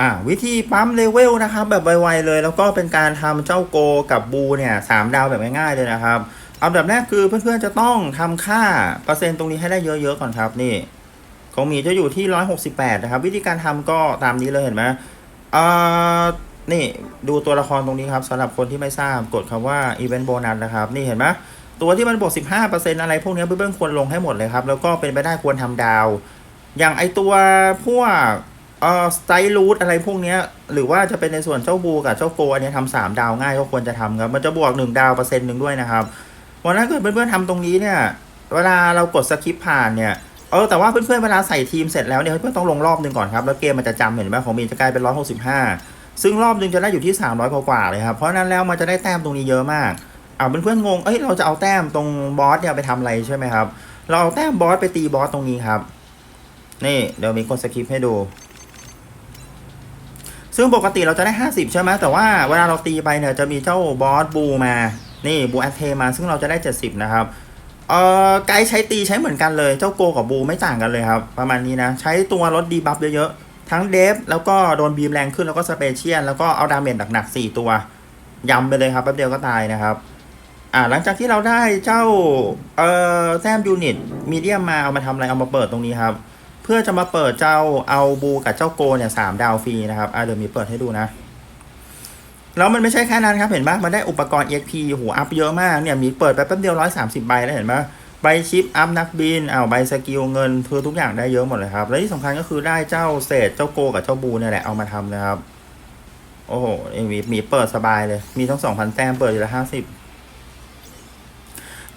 อ่าวิธีปั๊มเลเวลนะครับแบบไวๆเลย แล้วก็เป็นการทำเจ้าโกกับบูเนี่ยสามดาวแบบง่ายๆเลยนะครับเอาแบบแรกคือเพื่อนๆจะต้องทำค่าเปอร์เซ็นต์ตรงนี้ให้ได้เยอะๆก่อนครับนี่ของหมีจะอยู่ที่168นะครับ วิธีการทำก็ตามนี้เลยเห็นไหมเอ่อนี่ดูตัวละครตรงนี้ครับสำหรับคนที่ไม่ทราบกดคำว่า Event Bonus นะครับ นี่เห็นไหมตัวที่มันบวก 15%อะไรพวกนี้เพื่อนๆควรลงให้หมดเลยครับ แล้วก็เป็นไปได้ควรทำดาว อย่างไอตัวพวก เอ่อสไตลูดอะไรพวกเนี้ย หรือว่าจะเป็นในส่วนเจ้าบูกับเจ้าโกอันนี้ทำสามดาวง่ายก็ควรจะทำครับ มันจะบวกหนึ่งดาวเปอร์เซ็นต์หนึ่งด้วยนะครับวันนั้นเกิดเพื่อนๆทำตรงนี้เนี่ย เวลาเรากดสคริปผ่านเนี่ยเออแต่ว่าเพื่อนๆเวลาใส่ทีมเสร็จแล้วเนี่ยเพื่อนๆต้องลงรอบหนึ่งก่อนครับ แล้วเกมมันจะจำเห็นไหมของมีนจะกลายเป็น165ซึ่งรอบหนึ่งจะได้อยู่ที่300กว่าเลยครับเพราะนั้นแล้วมันจะได้แต้มตรงนี้เยอะมากอ่าเพื่อนๆงงเอ้ยเราจะเอาแต้มตรงบอสเนี่ยไปทำอะไรใช่ไหมครับเราเอาแต้มบอสไปตีบอสตรงนี้ครับนี่เดี๋ยวมีคนสคิปให้ดู ซึ่งปกติเราจะได้ 50 ใช่ไหมแต่ว่าเวลาเราตีไปเนี่ยจะมีเจ้าบอสบูมา นี่บูแอตเทมา ซึ่งเราจะได้ 70 นะครับ เอ่อไกด์ใช้ตีใช้เหมือนกันเลย เจ้าโกกับบูไม่ต่างกันเลยครับ ประมาณนี้นะ ใช้ตัวลดดีบัฟเยอะๆ ทั้งเดฟแล้วก็โดนบีมแรงขึ้นแล้วก็สเปเชียลแล้วก็เอาดาเมจหนักๆ 4 ตัวยำไปเลยครับแป๊บเดียวก็ตายนะครับอ่าหลังจากที่เราได้เจ้าเอ่อแซมยูนิตมีเดียมมาเอามาทำอะไรเอามาเปิดตรงนี้ครับ เพื่อจะมาเปิดเจ้าเอาบูกับเจ้าโกเนี่ยสามดาวฟรีนะครับอ่าเดี๋ยวมีเปิดให้ดูนะ แล้วมันไม่ใช่แค่นั้นครับเห็นปะมันได้อุปกรณ์ EXP หัวอัพเยอะมากเนี่ยมีเปิดไปแป๊บเดียว130ใบแล้วเห็นปะใบชิปอัพนักบินอ้าวใบสกิลเงินคือทุกอย่างได้เยอะหมดเลยครับ และที่สำคัญก็คือได้เจ้าเศษเจ้าโกกับเจ้าบูเนี่ยแหละเอามาทำนะครับ โอ้โหเอ็มีมีเปิดสบายเลย มีทั้ง2,000แต้มเปิดอยู่ละ50เ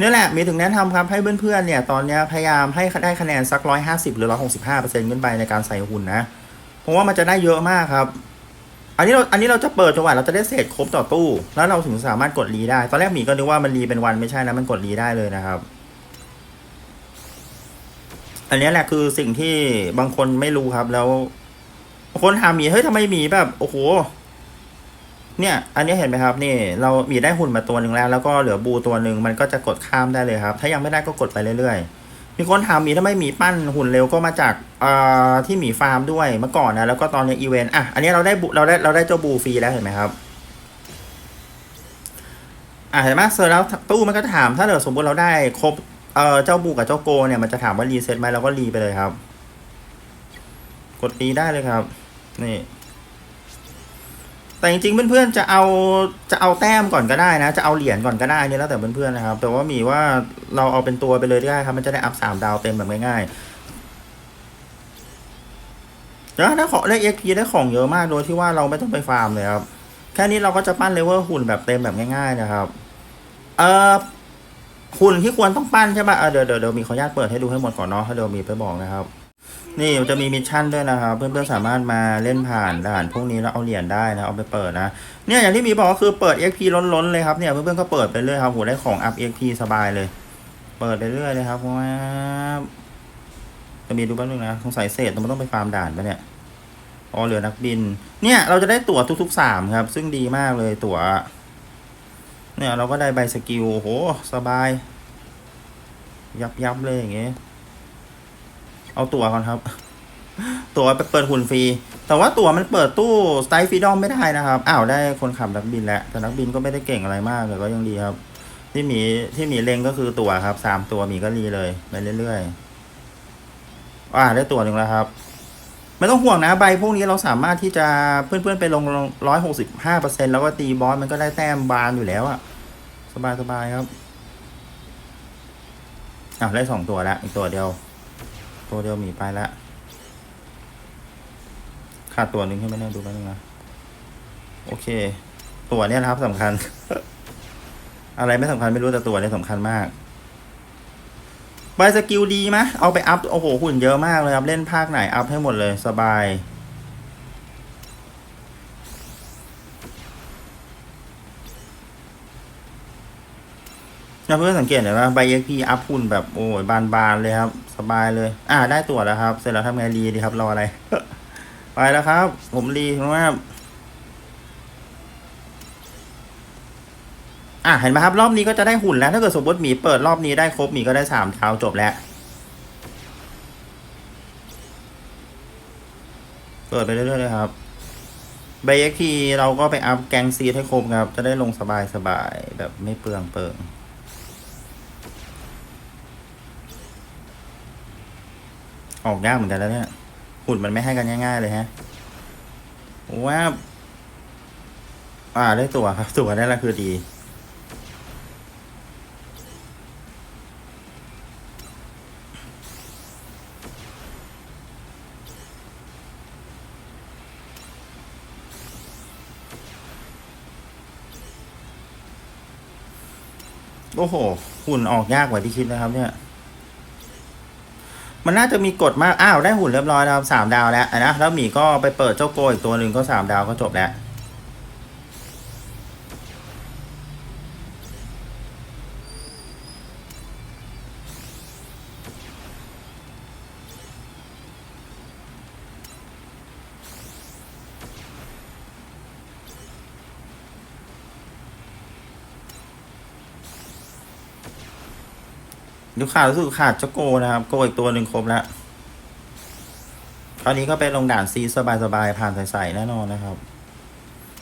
นี่แหละมีถึงแนะนำครับให้เพื่อนๆเนี่ยตอนนี้พยายามให้ได้คะแนนสัก150หรือ165%ขึ้นไปในการใส่หุ่นนะเพราะว่ามันจะได้เยอะมากครับ อันนี้เราอันนี้เราจะเปิดจังหวะเราจะได้เศษครบต่อตู้ แล้วเราถึงสามารถกดรีได้ ตอนแรกหมีก็นึกว่ามันรีเป็นวันไม่ใช่นะมันกดรีได้เลยนะครับ อันนี้แหละคือสิ่งที่บางคนไม่รู้ครับแล้วคนถามหมีเฮ้ยทำไมหมีแบบโอ้โห เนี่ย อันนี้เห็นไหมครับนี่เราหมีได้หุ่นมาตัวหนึ่งแล้ว แล้วก็เหลือบูตัวหนึ่งมันก็จะกดข้ามได้เลยครับ ถ้ายังไม่ได้ก็กดไปเรื่อยๆ มีคนถามหมีทำไมหมีปั้นหุ่นเร็วก็มาจากที่หมีฟาร์มด้วยเมื่อก่อนนะแล้วก็ตอนนี้อีเวนต์อะอันนี้เราได้บุเราได้เราได้เจ้าบูฟรีแล้วเห็นไหมครับอะเห็นไหมเสร็จแล้วตู้มันก็ถามถ้าเกิดสมมติเราได้ครบเอ่อเจ้าบูกับเจ้าโกเนี่ยมันจะถามว่ารีเซ็ตไหมเราก็รีไปเลยครับ กดรีได้เลยครับ นี่ แต่จริงๆเพื่อนๆจะเอาจะเอาแต้มก่อนก็ได้นะ จะเอาเหรียญก่อนก็ได้นี่แล้วแต่เพื่อนๆนะครับ แต่ว่ามีว่าเราเอาเป็นตัวไปเลยได้ครับ มันจะได้อัพสามดาวเต็มแบบง่ายๆแล้วถ้าของได้เอ็กพีได้ของเยอะมากโดยที่ว่าเราไม่ต้องไปฟาร์มเลยครับแค่นี้เราก็จะปั้นเลเวลหุ่นแบบเต็มแบบง่าย ๆ นะครับ เอ่อหุ่นที่ควรต้องปั้นใช่ป่ะเออเดี๋ยวเดี๋ยวเดี๋ยวมีขออนุญาตเปิดให้ดูให้หมดก่อนเนาะถ้าเดี๋ยวมีไปบอกนะครับ นี่มันจะมีมิชชั่นด้วยนะครับเพื่อนๆสามารถมาเล่นผ่านด่านพวกนี้แล้วเอาเหรียญได้นะเอาไปเปิดนะเนี่ยอย่างที่มีบอกก็คือเปิด XP ล้นๆเลยครับเนี่ยเพื่อนๆก็เปิดไปเรื่อยครับโหได้ของอัพ XP สบายเลย เปิดไปเรื่อยเลยครับว้าจะมีดูแป๊บนึงนะสงสัยเศษมันต้องไปฟาร์มด่านปะเนี่ยอ๋อเหลือนักบิน เนี่ยเราจะได้ตั๋วทุกๆสามครับ ซึ่งดีมากเลยตั๋วเนี่ยเราก็ได้ใบสกิลโหสบาย ยับยับๆเลยอย่างเงี้ย เอาตั๋วก่อนครับ ตั๋วไปเปิดหุ่นฟรี แต่ว่าตั๋วมันเปิดตู้สไตล์ฟรีดอมไม่ได้นะครับ อ้าวได้คนขับนักบินแล้ว แต่นักบินก็ไม่ได้เก่งอะไรมากแต่ก็ยังดีครับ ที่หมีที่หมีเลงก็คือตั๋วครับ สามตัวหมีก็รีเลยไปเรื่อยๆ อ่าได้ตั๋วหนึ่งแล้วครับ ไม่ต้องห่วงนะใบพวกนี้เราสามารถที่จะเพื่อนๆไปลงร้อยหกสิบห้าเปอร์เซ็นแล้วก็ตีบอสมันก็ได้แต้มบานอยู่แล้วอะสบายสบายๆครับอะได้สองตัวแล้วอีกตัวเดียว ตัวเดียวหมีไปแล้วขาดตัวหนึ่งใช่ไหมเนี่ยดูแป๊บนึงนะโอเค ตัวเนี้ยนะครับสำคัญ อะไรไม่สำคัญไม่รู้แต่ตัวเนี้ยสำคัญมากใบสกิลดีไหมเอาไปอัพ โอ้โหหุ่นเยอะมากเลยครับ เล่นภาคไหนอัพให้หมดเลยสบาย นะเพื่อนสังเกตเห็นว่าใบเอ็กพีอัพหุ่นแบบโอ้ยบานๆเลยครับ สบายเลย อ่าได้ตัวแล้วครับ เสร็จแล้วทำไงรีดีครับรออะไร ไปแล้วครับ ผมรีเพราะว่าอะเห็นไหมครับรอบนี้ก็จะได้หุ่นแล้ว ถ้าเกิดสมมติหมีเปิดรอบนี้ได้ครบหมีก็ได้สามเท้าจบแล้ว เปิดไปเรื่อยๆเลยครับใบเอ็กพีเราก็ไปอัพแกงซีให้ครบครับ จะได้ลงสบายๆแบบไม่เปลืองเปิง ออกยากเหมือนกันแล้วเนี่ยหุ่นมันไม่ให้กันง่าย ๆ เลยฮะว่าอ่าได้ตัวครับ ตัวได้แล้วคือดี โอ้โห หุ่นออกยากกว่าที่คิดนะครับเนี่ย มันน่าจะมีกฎมาก อ้าว ได้หุ่นเรียบร้อยแล้วสามดาวแล้วนะ แล้วหมีก็ไปเปิดเจ้าโกอีกตัวหนึ่งก็สามดาวก็จบแล้ว ดูขาดรู้สึกขาดเจ้าโกนะครับ โกอีกตัวหนึ่งครบแล้วตอนนี้ก็ไปลงด่านซีสบายๆผ่านใสๆแน่นอนนะครับ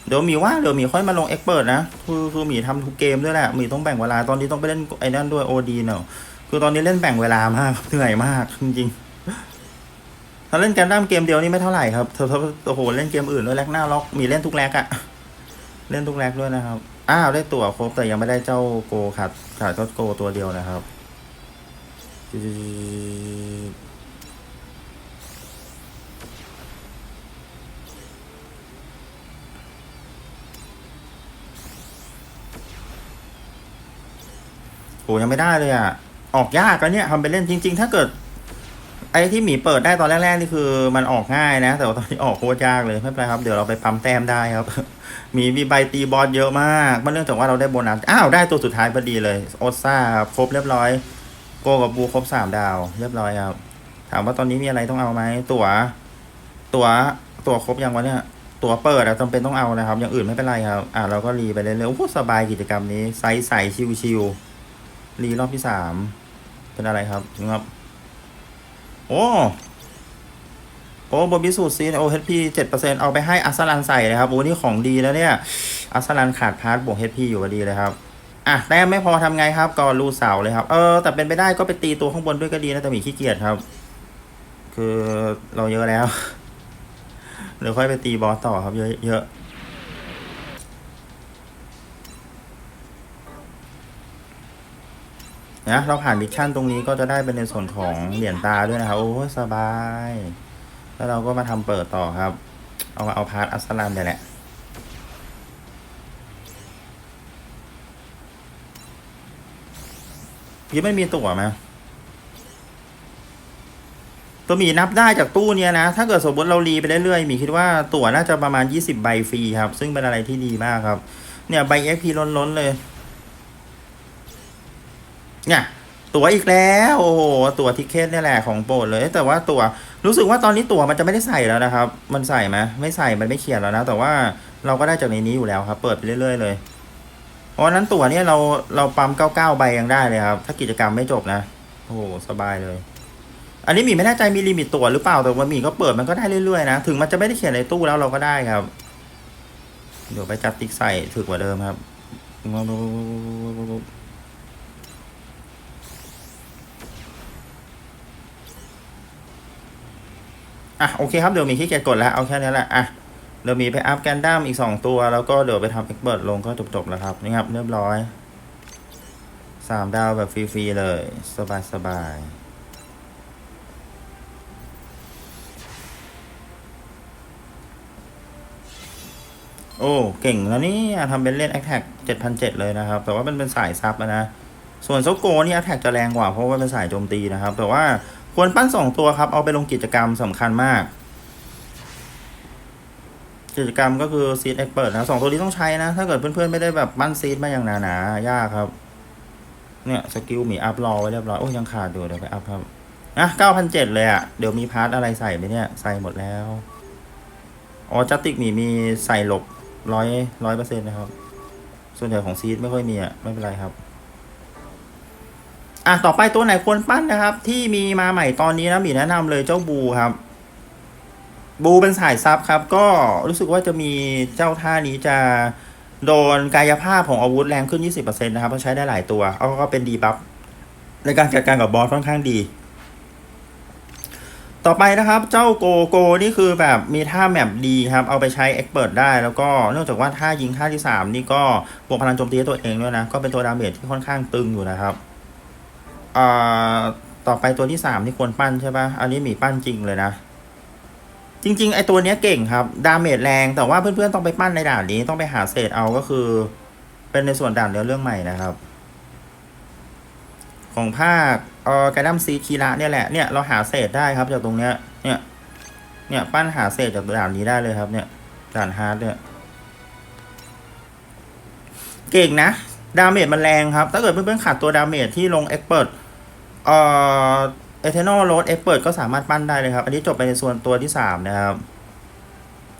เดี๋ยวหมีว่าเดี๋ยวหมีค่อยมาลงเอ็กเปิดนะคือคือหมีทำทุกเกมด้วยแหละหมีต้องแบ่งเวลาตอนนี้ต้องไปเล่นไอ้นั่นด้วยโอดีเนาะคือตอนนี้เล่นแบ่งเวลามากเหนื่อยมากจริงๆถ้าเล่นกันด้ามเกมเดียวนี่ไม่เท่าไหร่ครับเธอเธอโอ้โหเล่นเกมอื่นด้วยแลกหน้าล็อกมีเล่นทุกแลกอะเล่นทุกแลกด้วยนะครับอ้าวได้ตั๋วครบแต่ยังไม่ได้เจ้าโกขาดขาดเจ้าโกตัวเดียวนะครับ โหยังไม่ได้เลยอะ ออกยากแล้วเนี่ยทำไปเล่นจริง ๆ ถ้าเกิด ไอ้ที่หมีเปิดได้ตอนแรกๆนี่คือ มันออกง่ายนะ แต่ว่าตอนนี้ออกโคตรยากเลยไม่เป็นไรครับ เดี๋ยวเราไปปั๊มแต้มได้ครับ มีมีใบตีบอลเยอะมากมันเนื่องจากว่าเราได้โบนัส อ้าว ได้ตัวสุดท้ายพอดีเลย โอซ่าครับครบเรียบร้อย โกกับบูครบสามดาว เรียบร้อยครับ ถามว่าตอนนี้มีอะไรต้องเอาไหมตั๋ว ตั๋ว ตั๋วครบยังวะเนี่ย ตั๋วเปิดอะจำเป็นต้องเอานะครับ อย่างอื่นไม่เป็นไรครับ อ่าเราก็รีไปเรื่อยๆโอ้โหสบายกิจกรรมนี้ไซส์ใสชิวๆรีรอบที่สามเป็นอะไรครับครับ โอ้โอ้บนพิสูจน์ซีโอเฮดพีเจ็ดเปอร์เซ็นเอาไปให้อัสลันใส่เลยครับโอ้นี่ของดีแล้วเนี่ย อัสลันขาดพาร์ทบวกเฮดพีอยู่พอดีเลยครับ อะแต้มไม่พอทำไงครับก็รูเสาเลยครับ เออ แต่เป็นไปได้ก็ไปตีตัวข้างบนด้วยก็ดีนะแต่มีขี้เกียจครับ คือเราเยอะแล้วเดี๋ยวค่อยไปตีบอสต่อครับ เยอะเยอะนะเราผ่านมิชชั่นตรงนี้ก็จะได้เป็นในส่วนของเหรียญตาด้วยนะครับ โอ้สบาย แล้วเราก็มาทำเปิดต่อครับ เอามาเอาพาร์ทอัสลันเนี่ยแหละ ยังไม่มีตั๋วไหมตัวหมีนับได้จากตู้เนี้ยนะ ถ้าเกิดสมมติเรารีไปเรื่อยๆหมีคิดว่าตั๋วน่าจะประมาณ 20 ใบฟรีครับ ซึ่งเป็นอะไรที่ดีมากครับ เนี่ยใบ XP ล้นๆเลย เนี่ยตั๋วอีกแล้วโอ้โหตั๋วทิเก็ตเนี่ยแหละของโปรดเลย แต่ว่าตั๋วรู้สึกว่าตอนนี้ตั๋วมันจะไม่ได้ใส่แล้วนะครับ มันใส่ไหมไม่ใส่มันไม่เขียนแล้วนะ แต่ว่าเราก็ได้จากในนี้อยู่แล้วครับ เปิดไปเรื่อยๆเลย เพราะนั้นตั๋วเนี่ยเราเราปั๊ม99ใบยังได้เลยครับ ถ้ากิจกรรมไม่จบนะ โอ้โหสบายเลย อันนี้หมีไม่แน่ใจมีลิมิตตั๋วหรือเปล่าแต่ว่าหมีก็เปิดมันก็ได้เรื่อยๆนะ ถึงมันจะไม่ได้เขียนในตู้แล้วเราก็ได้ครับ เดี๋ยวไปจัดติ๊กใส่ถึกกว่าเดิมครับอะโอเคครับเดี๋ยวมีขี้เกียจกดแล้วเอาแค่นี้แหละอะ เดี๋ยวมีไปอัพแกนดั้มอีกสองตัว แล้วก็เดี๋ยวไปทำเอ็กเบิร์ดลงก็จบๆแล้วครับ นี่ครับ เรียบร้อยสามดาวแบบฟรีๆเลย สบายๆโอ้ เก่งแล้วนี่ทำเป็นเล่นแอคแท็กเจ็ดพันเจ็ดเลยนะครับ แต่ว่ามันเป็นสายซับนะ ส่วนโซโกนี่แท็กจะแรงกว่าเพราะว่าเป็นสายโจมตีนะครับ แต่ว่าควรปั้นสองตัวครับ เอาไปลงกิจกรรมสำคัญมาก กิจกรรมก็คือซีดเอ็กเปิดนะสองตัวนี้ต้องใช้นะ ถ้าเกิดเพื่อนๆ ไม่ได้แบบปั้นซีดมาอย่างหนาๆยากครับ เนี่ยสกิลหมีอัพรอไว้เรียบร้อย โอ้ยยังขาดอยู่เดี๋ยวไปอัพครับอะเก้าพันเจ็ดเลยอะ่ะ เดี๋ยวมีพาร์ทอะไรใส่ไหมเนี่ย ใส่หมดแล้ว อ๋อจัตติกหมีมีใส่หลบร้อยร้อยเปอร์เซ็นต์นะครับ ส่วนใหญ่ของซีดไม่ค่อยมีอะ่ะ ไม่เป็นไรครับอะต่อไปตัวไหนควรปั้นนะครับ ที่มีมาใหม่ตอนนี้นะหมีแนะนำเลยเจ้าบูครับ บูเป็นสายซับครับ ก็รู้สึกว่าจะมีเจ้าท่านี้จะโดนกายภาพของอาวุธแรงขึ้น 20%นะครับเพราะใช้ได้หลายตัวเอาก็เป็นดีบัฟในการจัดการกับบอสค่อนข้างดี ต่อไปนะครับ เจ้าโกโกนี่คือแบบมีท่าแมปดีครับ เอาไปใช้เอ็กเปิดได้ แล้วก็เนื่องจากว่าท่ายิงท่าที่ 3 นี่ก็บวกพลังโจมตีตัวเองด้วยนะ ก็เป็นตัวดาเมจที่ค่อนข้างตึงอยู่นะครับอ่าต่อไปตัวที่3ที่ควรปั้นใช่ปะอันนี้มีปั้นจริงเลยนะ จริง ๆ ไอตัวเนี้ยเก่งครับ ดาเมจแรง แต่ว่าเพื่อนๆต้องไปปั้นในด่านนี้ ต้องไปหาเศษเอาก็คือ เป็นในส่วนด่านเนื้อเรื่องใหม่นะครับ ของภาคเอ่อกระดัมซีคีระเนี่ยแหละ เนี่ยเราหาเศษได้ครับจากตรงเนี้ย เนี่ย เนี่ยปั้นหาเศษจากด่านนี้ได้เลยครับ เนี่ย ด่านฮาร์ดเนี่ย เก่งนะ ดาเมจมันแรงครับ ถ้าเกิดเพื่อนๆขาดตัวดาเมจที่ลงเอ็กเปิดเอ่อ เอเทนอลโรดเอ็กเปิดก็สามารถปั้นได้เลยครับ อันนี้จบไปในส่วนตัวที่สามนะครับ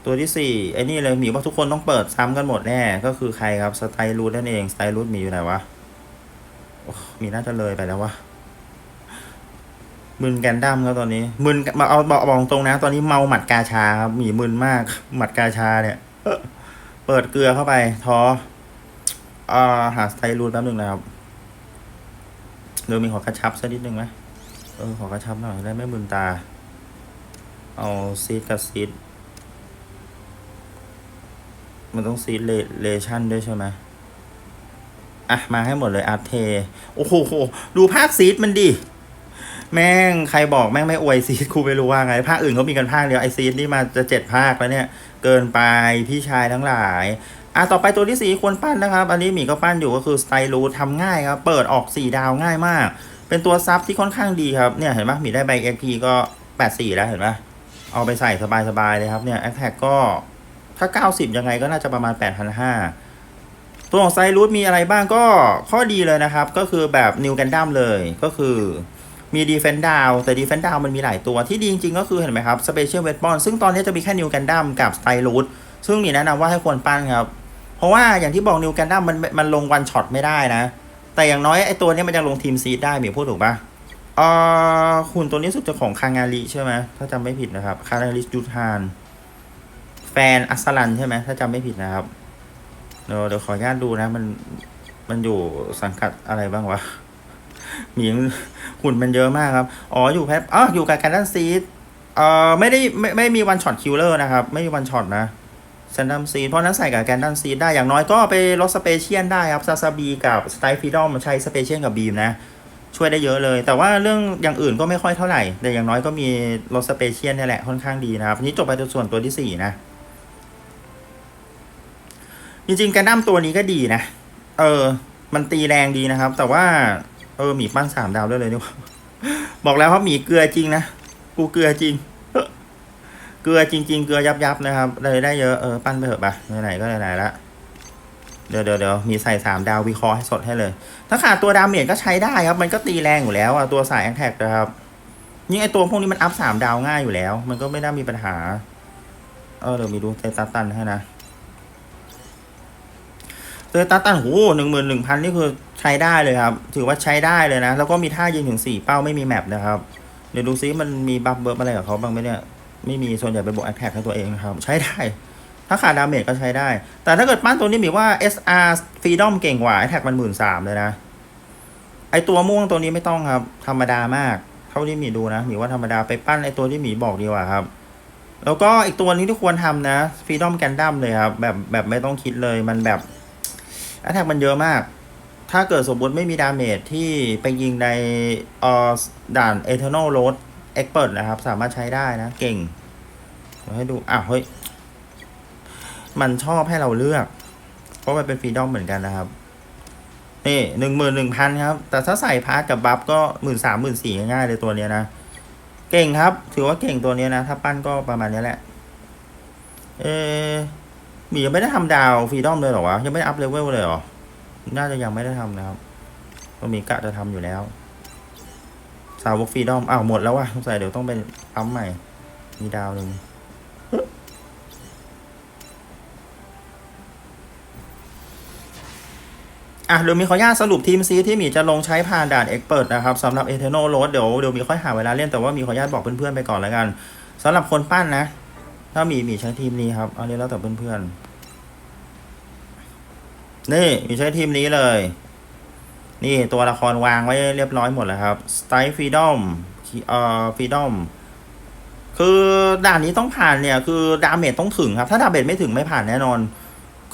ตัวที่สี่ไอ้นี่เลยหมีว่าทุกคนต้องเปิดซ้ำกันหมดแน่ ก็คือใครครับสไตล์รูดนั่นเองสไตล์รูดมีอยู่ไหนวะมีน่าจะเลยไปแล้ววะมึนแกนดั้มครับตอนนี้มึนมาเอาบอกบอกตรงนะ ตอนนี้เมาหมัดกาชาครับหมีมึนมากหมัดกาชาเนี่ยเปิดเกลือเข้าไปทออ่าหาสไตล์รูดแป๊บหนึ่งนะครับเดี๋ยวมีขอกระชับสักนิดหนึ่งไหม เออขอกระชับหน่อยได้ไม่มึนตา เอาซีดกับซีดมันต้องซีดเลเลชั่นด้วยใช่ไหมอะ มาให้หมดเลยอาร์เท โอ้โห ดูภาคซีดมันดิ แม่งใครบอกแม่งไม่อวยซีดครูไม่รู้ว่าไง ภาคอื่นเขามีกันภาคเดียวไอซีดนี่มาจะเจ็ดภาคแล้วเนี่ย เกินไปพี่ชายทั้งหลายอะต่อไปตัวที่สี่ควรปั้นนะครับ อันนี้หมีก็ปั้นอยู่ก็คือสไตล์รูทำง่ายครับ เปิดออกสี่ดาวง่ายมาก เป็นตัวซับที่ค่อนข้างดีครับ เนี่ยเห็นไหมมีได้ใบ XP ก็แปดสี่แล้วเห็นไหมเอาไปใส่สบายๆเลยครับเนี่ยแอคแท็กก็ถ้าเก้าสิบยังไงก็น่าจะประมาณแปดพันห้าตัวของไซรูทมีอะไรบ้างก็ข้อดีเลยนะครับ ก็คือแบบนิวกันดั้มเลยก็คือมีดีเฟนดาวแต่ดีเฟนดาวมันมีหลายตัวที่ดีจริงๆก็คือเห็นไหมครับสเปเชียลเวทบอลซึ่งตอนนี้จะมีแค่นิวกันดั้มกับสไตรูทซึ่งมีแนะนำว่าให้ควรปั้นครับ เพราะว่าอย่างที่บอกนิวกันดั้มมันมันลงวันช็อตไม่ได้นะ แต่อย่างน้อยไอ้ตัวนี้มันยังลงทีมซีดได้หมีพูดถูกปะเอ่อหุ่นตัวนี้สุดจะของคางาริใช่ไหมถ้าจำไม่ผิดนะครับ คางาริยูทาน แฟนอัสลันใช่ไหมถ้าจำไม่ผิดนะครับ เดี๋ยวเดี๋ยวขออนุญาตดูนะ มันมันอยู่สังกัดอะไรบ้างวะมีหุ่นมันเยอะมากครับ อ๋ออยู่แพทอ๋ออยู่กับการดันซีดเอ่อไม่ได้ไม่ไม่มีวันช็อตคิลเลอร์นะครับ ไม่มีวันช็อตนะ แซนดัมซีนเพราะนั้นใส่กับแกนดันซีนได้อย่างน้อยก็ไปลดสเปเชียลได้ครับซาซาบีกับสไตฟีดอมใช้สเปเชียลกับบีมนะ ช่วยได้เยอะเลย แต่ว่าเรื่องอย่างอื่นก็ไม่ค่อยเท่าไหร่ แต่อย่างน้อยก็มีลดสเปเชียลนี่แหละค่อนข้างดีนะครับนี่จบไปตัวส่วนตัวที่สี่นะ จริงๆแกนดัมตัวนี้ก็ดีนะ เออ มันตีแรงดีนะครับ แต่ว่า เออหมีปั้นสามดาวได้เลยนี่หว่าบอกแล้วว่าหมีเกลือจริงนะกูเกลือจริง เกลือจริง ๆ เกลือยับยับนะครับ เลยได้เยอะเออปั้นไปเถอะปะไหนๆก็ไหนๆละเดี๋ยวเดี๋ยวเดี๋ยวมีใส่สามดาววิเคราะห์ให้สดให้เลย ถ้าขาดตัวดาเมจก็ใช้ได้ครับ มันก็ตีแรงอยู่แล้วอะตัวสายแอคแท็กนะครับยิ่งไอตัวพวกนี้มันอัพสามดาวง่ายอยู่แล้ว มันก็ไม่น่ามีปัญหา เออเดี๋ยวมีดูเตตัสตันให้นะเตตัสตันโหหนึ่งหมื่นหนึ่งพันนี่คือใช้ได้เลยครับ ถือว่าใช้ได้เลยนะ แล้วก็มีท่ายิงถึงสี่เป้าไม่มีแมปนะครับ เดี๋ยวดูซิมันมีบัฟเบิร์อะไรกับเขาบ้างไหมเนี่ย ไม่มีส่วนใหญ่ไปบวกแอคแท็กให้ตัวเองนะครับ ใช้ได้ ถ้าขาดดาเมจก็ใช้ได้ แต่ถ้าเกิดปั้นตัวนี้มีว่า SR Freedom เก่งกว่าแอคแท็กมันหมื่นสามเลยนะ ไอตัวม่วงตัวนี้ไม่ต้องครับ ธรรมดามาก เท่าที่มีดูนะหมีว่าธรรมดาไปปั้นไอตัวที่หมีบอกดีกว่าครับ แล้วก็อีกตัวนี้ที่ควรทำนะ Freedom Gundam เลยครับแบบแบบไม่ต้องคิดเลยมันแบบแอคแท็กมันเยอะมากถ้าเกิดสมมติไม่มีดาเมจที่ไปยิงในอ่อด่าน Eternal Road Expert น เอ็กเปิดนะครับ สามารถใช้ได้นะ เก่งเดี๋ยวให้ดูอ้าวเฮ้ย มันชอบให้เราเลือก เพราะมันเป็นฟรีดอมเหมือนกันนะครับ นี่หนึ่งหมื่นหนึ่งพันครับ แต่ถ้าใส่พาร์ทกับบัฟก็หมื่นสามหมื่นสี่ง่ายเลยตัวเนี้ยนะ เก่งครับ ถือว่าเก่งตัวเนี้ยนะ ถ้าปั้นก็ประมาณนี้แหละ เออมียังไม่ได้ทำดาวฟรีดอมเลยหรอวะ ยังไม่ได้อัพเลเวลเลยหรอ น่าจะยังไม่ได้ทำนะครับก็มีกะจะทำอยู่แล้ว สาวกฟรีดอมอ้าวหมดแล้วว่ะสงสัยเดี๋ยวต้องไปปั๊มใหม่ มีดาวหนึ่งอะเดี๋ยวมีขออนุญาตสรุปทีมซีที่หมีจะลงใช้ผ่านด่านเอ็กเปิดนะครับสำหรับเอเทโนโรดเดี๋ยวเดี๋ยวมีค่อยหาเวลาเล่นแต่ว่ามีขออนุญาตบอกเพื่อนๆไปก่อนแล้วกันสำหรับคนปั้นนะ ถ้ามีมีใช้ทีมนี้ครับเอาเล่นแล้วแต่เพื่อนๆนี่มีใช้ทีมนี้เลย นี่ตัวละครวางไว้เรียบร้อยหมดแล้วครับสไตล์ฟรีดอมเอ่อฟรีดอมคือด่านนี้ต้องผ่านเนี่ย คือดาเมจต้องถึงครับ ถ้าดาเมจไม่ถึงไม่ผ่านแน่นอน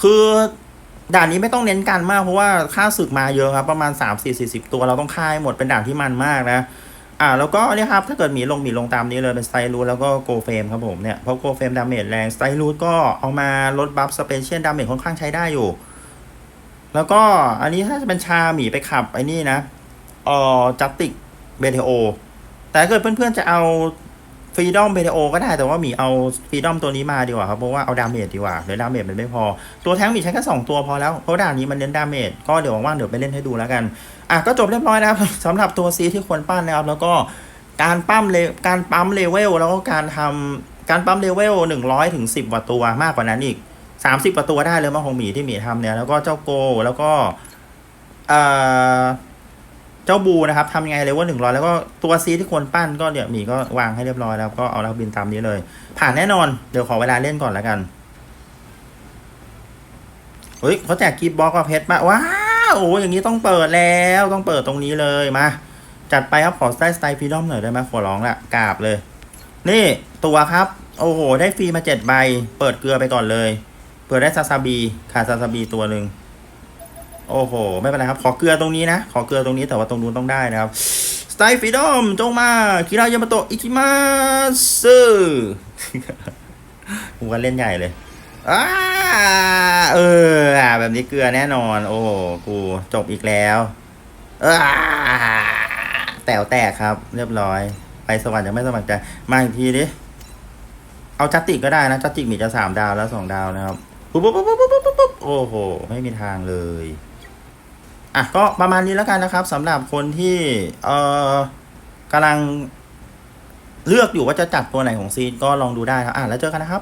คือด่านนี้ไม่ต้องเน้นกันมากเพราะว่าค่าศึกมาเยอะครับ ประมาณ 3 4 4 0 ตัวเราต้องค่ายหมดเป็นด่านที่มันมากนะ อ่า แล้วก็เนี่ยครับ ถ้าเกิดหมีลงหมีลงตามนี้เลยเป็นสไตลูแล้วก็โกเฟมครับผมเนี่ย เพราะโกเฟมดาเมจแรงสไตลูก็เอามาลดบัฟสเปเชียลดาเมจค่อนข้างใช้ได้อยู่ แล้วก็อันนี้ถ้าจะเป็นชาหมีไปขับไอ้นี่นะเอ่อจัตติกเบเทโอ แต่ถ้าเกิดเพื่อนๆจะเอาฟรีดอมเบเทโอก็ได้แต่ว่าหมีเอาฟรีดอมตัวนี้มาดีกว่าครับเพราะว่าเอาดาเมจดีกว่าเดี๋ยวดาเมจมันไม่พอ ตัวแท้งหมีใช้แค่สองตัวพอแล้วเพราะด่านนี้มันเน้นดาเมจก็เดี๋ยวว่างๆเดี๋ยวไปเล่นให้ดูแล้วกันอะก็จบเรียบร้อยนะครับสำหรับตัวซีที่ควรปั้นนะครับ แล้วก็การปั้มเลการปั๊มเลเวลแล้วก็การทำการปั๊มเลเวลหนึ่งร้อยถึงสิบกว่าตัวมากกว่านั้นอีก สามสิบกว่าตัวได้เลยมาของหมีที่หมีทำเนี่ยแล้วก็เจ้าโก แล้วก็เอ่อเจ้าบูนะครับทำยังไงเลเวลหนึ่งร้อยแล้วก็ตัวซีที่ควรปั้นก็เดี๋ยวหมีก็วางให้เรียบร้อยแล้วก็เอาแล้วบินตามนี้เลย ผ่านแน่นอนเดี๋ยวขอเวลาเล่นก่อนแล้วกันเฮ้ยเขาแจกกีบบล็อกกับเพชรมาว้าวโอ้อย่างนี้ต้องเปิดแล้วต้องเปิดตรงนี้เลยมาจัดไปครับขอได้สไตล์ฟรีดอมหน่อยได้ไหมขอร้องละกราบเลย นี่ตัวครับ โอ้โห ได้ฟรีมาเจ็ดใบ เปิดเกลือไปก่อนเลย เปิดได้ซาซาบีขาดซาซาบีตัวหนึ่งโอ้โห ไม่เป็นไรครับ ขอเกลือตรงนี้นะ ขอเกลือตรงนี้แต่ว่าตรงนู้นต้องได้นะครับสไตล์ฟรีดอมจงมาคิรายามาโตะอิคิมาสึกูก็เล่นใหญ่เลยอ้าเออแบบนี้เกลือแน่นอน โอ้โหกูจบอีกแล้วอ้าแต๋วแตกครับ เรียบร้อย ไปสวรรค์ยังไม่สมัครใจมาอีกทีดิ เอาจัตติกก็ได้นะ จัตติกมีจะสามดาวแล้วสองดาวนะครับ ปุ๊บปุ๊บปุ๊บปุ๊บปุ๊บปุ๊บโอ้โห ไม่มีทางเลย อะ ก็ประมาณนี้แล้วกันนะครับสำหรับคนที่เอ่อกำลังเลือกอยู่ว่าจะจัดตัวไหนของซีนก็ลองดูได้ครับ อะ แล้วเจอกันนะครับ